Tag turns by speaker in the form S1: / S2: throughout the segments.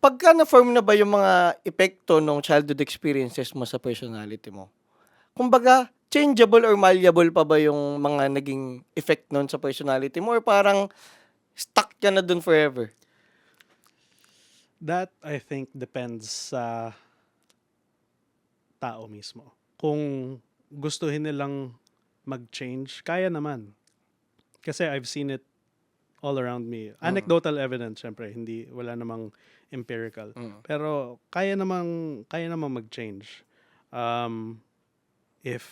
S1: pagka na-form na ba yung mga epekto ng childhood experiences mo sa personality mo? Kumbaga, changeable or malleable pa ba yung mga naging effect nun sa personality mo? Or parang stuck ka na dun forever?
S2: That, I think, depends sa tao mismo. Kung gustuhin nilang mag-change, kaya naman. Kasi I've seen it all around me. Anecdotal evidence, syempre, hindi, wala namang empirical.
S1: Mm.
S2: Pero kaya namang, kaya namang mag-change. Um, if,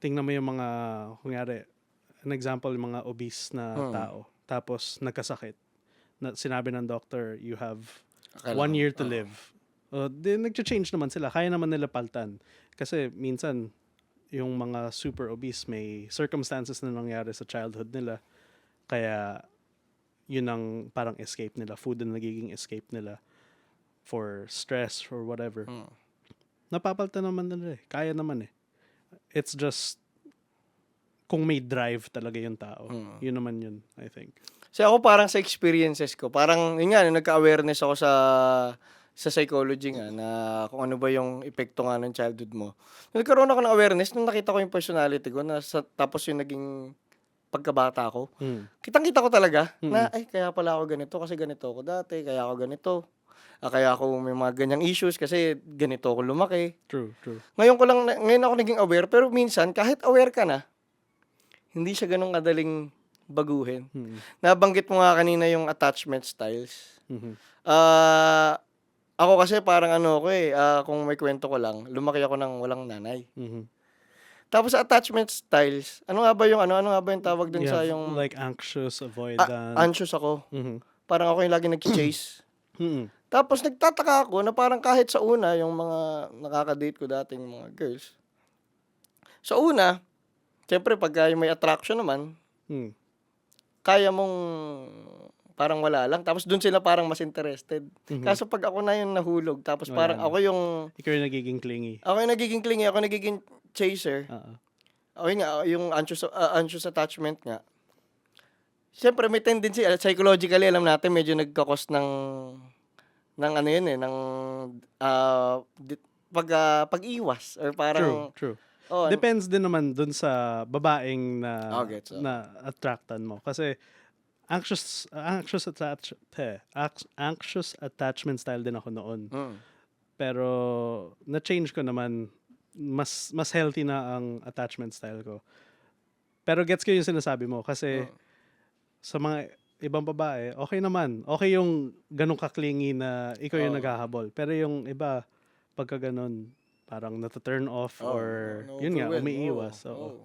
S2: tingnan mo yung mga, kunyari, an example, yung mga obese na
S1: Mm.
S2: tao, tapos nagkasakit, na sinabi ng doctor, you have
S1: Akala
S2: one year to
S1: oo.
S2: live. Uh, di, nag-change naman sila. Kaya naman nila paltan. Kasi minsan, yung mga super obese, may circumstances na nangyari sa childhood nila. Kaya, yun ang parang escape nila. Food ang nagiging escape nila for stress or whatever.
S1: Mm.
S2: Napapaltan naman nila eh. Kaya naman eh. It's just, kung may drive talaga yung tao.
S1: Mm.
S2: Yun naman yun, I think.
S1: Kasi ako parang sa experiences ko, parang yun nga, nagka-awareness ako sa sa psychology nga na kung ano ba yung epekto nga ng childhood mo. Nagkaroon ako ng awareness nung nakita ko yung personality ko na sa, tapos yung naging pagkabata ko.
S2: Mm.
S1: Kitang-kita ko talaga na ay kaya pala ako ganito kasi ganito ako dati, kaya ako ganito. Ah, kaya ako may mga ganyang issues kasi ganito ako lumaki.
S2: True, true.
S1: Ngayon ko lang ngayon ako naging aware pero minsan kahit aware ka na hindi siya ganun kadaling baguhin.
S2: Mm.
S1: Nabanggit mo nga kanina yung attachment styles.
S2: Mhm.
S1: Ah, ako kasi parang ano ko eh, ah, kung may kwento ko lang, lumaki ako ng walang nanay.
S2: Mhm.
S1: Tapos attachment styles, ano nga ba yung ano, ano nga ba yung tawag dun
S2: You
S1: sa yung
S2: like anxious, avoidant.
S1: anxious ako.
S2: Mhm.
S1: Parang ako yung lagi nag-chase.
S2: Mhm.
S1: Tapos nagtataka ako na parang kahit sa una, yung mga nakaka-date ko dating mga girls. Sa una, syempre yung may attraction naman,
S2: Mhm.
S1: kaya mong parang wala lang. Tapos dun sila parang mas interested.
S2: Mhm.
S1: Kaso pag ako na yung nahulog, tapos
S2: Wala
S1: parang
S2: na.
S1: ako yung,
S2: Ikaw yung nagiging clingy.
S1: ako yung nagiging clingy, ako yung nagiging chaser.
S2: Oo.
S1: Ako yung anxious, uh, anxious attachment nga. Siyempre may tendency, uh, psychologically alam natin medyo nagkakos ng, ng ano yun eh, ng ah, di- pag, ah, pag-iwas. Or
S2: True,
S1: parang,
S2: true.
S1: oh,
S2: Depends din naman dun sa babaeng na
S1: Oh, gets, oh.
S2: na attractan mo kasi anxious anxious attach te, ax- anxious attachment style din ako noon.
S1: mm,
S2: Pero na-change ko naman mas mas healthy na ang attachment style ko. Pero gets ko yung sinasabi mo kasi
S1: Mm.
S2: sa mga ibang babae, okay naman. Okay yung ganun kaklingi na ikaw yung
S1: Oo.
S2: naghahabol. Pero yung iba, pagka ganun, parang nata-turn off
S1: oh,
S2: or
S1: na-
S2: yun nga,
S1: na-overwhelm,
S2: umiiwas.
S1: oo,
S2: oo.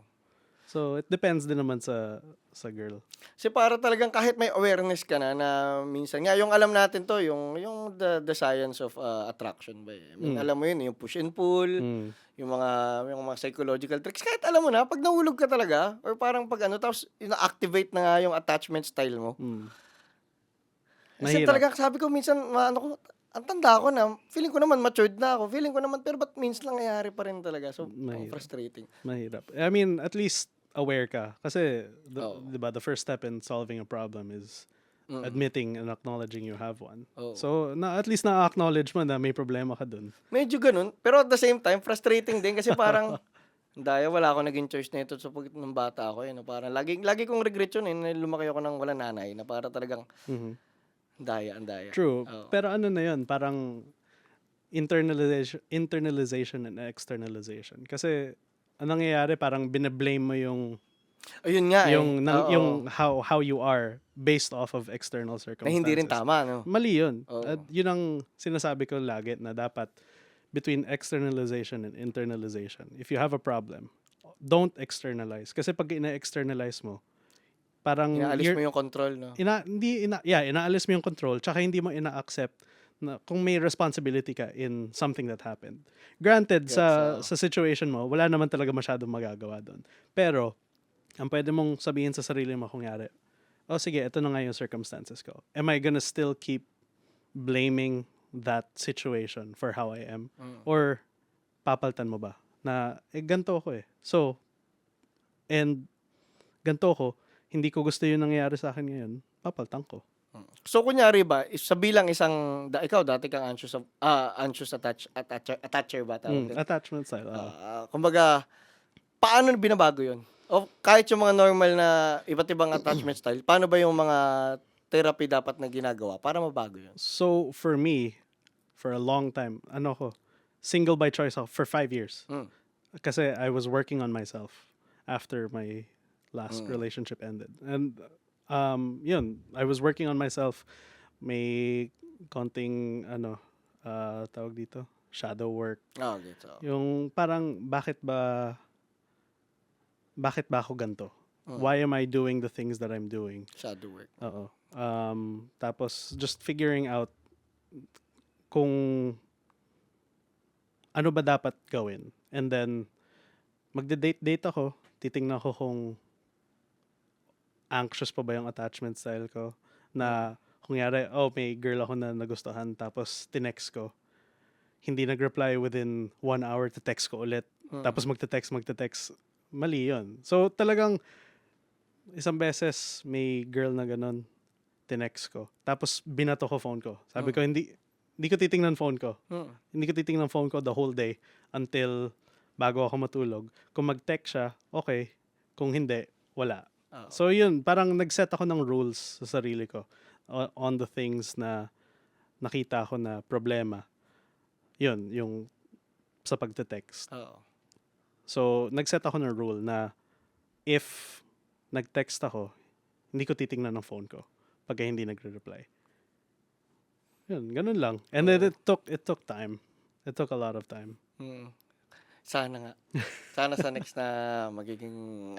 S2: So, it depends din naman sa sa girl.
S1: Kasi para talagang kahit may awareness ka na na minsan nga yung alam natin to yung yung the, the science of uh, attraction ba eh. I mean,
S2: Mm.
S1: alam mo yun yung push and pull,
S2: Mm.
S1: yung mga yung mga psychological tricks kahit alam mo na pag nahulog ka talaga or parang pag ano tapos ina-activate na nga yung attachment style mo.
S2: Mm.
S1: Kasi
S2: Mahirap.
S1: talaga sabi ko minsan ano ko ang tanda ko na, feeling ko naman matured na ako. Feeling ko naman, pero ba't minsan nangyayari pa rin talaga? So,
S2: Mahirap.
S1: frustrating.
S2: Mahirap. I mean, at least aware ka. Kasi, the,
S1: Oo.
S2: diba, the first step in solving a problem is
S1: Mm.
S2: admitting and acknowledging you have one.
S1: Oo.
S2: So, na, at least na-acknowledge mo na may problema ka dun.
S1: Medyo ganun. Pero at the same time, frustrating din kasi parang, daya wala ako naging choice na ito sa pag ng bata ako. Eh, no? Parang lagi, lagi kong regret yun eh, na lumaki ako ng wala nanay na para talagang
S2: Mhm.
S1: daya, ang daya.
S2: True.
S1: Oo.
S2: Pero ano na yun, parang internalization, internalization and externalization. Kasi, anong nangyayari, parang binablame mo yung
S1: Ayun nga eh.
S2: yung nan-
S1: Oo.
S2: yung how how you are based off of external
S1: na
S2: circumstances.
S1: hindi rin tama, no?
S2: Mali yun.
S1: Oo.
S2: At yun ang sinasabi ko lagi na dapat between externalization and internalization. If you have a problem, don't externalize. Kasi pag ina-externalize mo, parang
S1: Inaalis
S2: you're-
S1: mo yung control, no?
S2: ina, hindi, ina, yeah, inaalis mo yung control, tsaka hindi mo ina-accept na kung may responsibility ka in something that happened. Granted, sa,
S1: Gets,
S2: sa situation mo, wala naman talaga masyadong magagawa doon. Pero, ang pwede mong sabihin sa sarili mo kung yari, oh sige, ito na nga yung circumstances ko. Am I gonna still keep blaming that situation for how I am?
S1: Mm.
S2: Or, papaltan mo ba? Na, eh, ganito ako eh. So, and, ganito ko, hindi ko gusto yung nangyayari sa akin ngayon, papaltan ko.
S1: So kunyari ba, is- sa bilang isang da, ikaw dati kang anxious of, ah, anxious attach attacher, attacher ba tawag
S2: Mm, attachment style. oo.
S1: Ah, kumbaga paano binabago 'yon? O kahit yung mga normal na iba't ibang attachment style, paano ba yung mga therapy dapat na ginagawa para mabago 'yon?
S2: So for me, for a long time, ano ko, single by choice ako for five years.
S1: Mm.
S2: Kasi I was working on myself after my last
S1: Mm.
S2: relationship ended. And um, yun, I was working on myself. May konting, ano, ah, tawag dito, shadow work.
S1: Ah, okay. So,
S2: Yung parang, bakit ba, bakit ba ako ganito?
S1: Mm.
S2: Why am I doing the things that I'm doing?
S1: shadow work.
S2: Oo. Um, tapos just figuring out kung ano ba dapat gawin. And then magde-date-date ako, titingnan ko kung anxious pa ba yung attachment style ko. Na kung yari, oh, may girl ako na nagustuhan, tapos tinext ko. Hindi nag-reply within one hour to text ko ulit.
S1: Mm.
S2: Tapos magte-text, magte-text. Mali yun. So talagang isang beses may girl na ganun, tinext ko. Tapos binato ko phone ko. Sabi ko, hindi, hindi ko titingnan phone ko.
S1: Mm.
S2: Hindi ko titingnan phone ko the whole day until bago ako matulog. Kung mag-text siya, okay. Kung hindi, wala. So yun, parang nag-set ako ng rules sa sarili ko on the things na nakita ko na problema. Yun, yung sa pagte-text.
S1: Oo.
S2: So, nag-set ako ng rule na if nag-text ako, hindi ko titingnan ng phone ko pag hindi nagre-reply. Yun, ganun lang. And then it took it took time. It took a lot of time.
S1: Mm. Sana nga. Sana sa next na magiging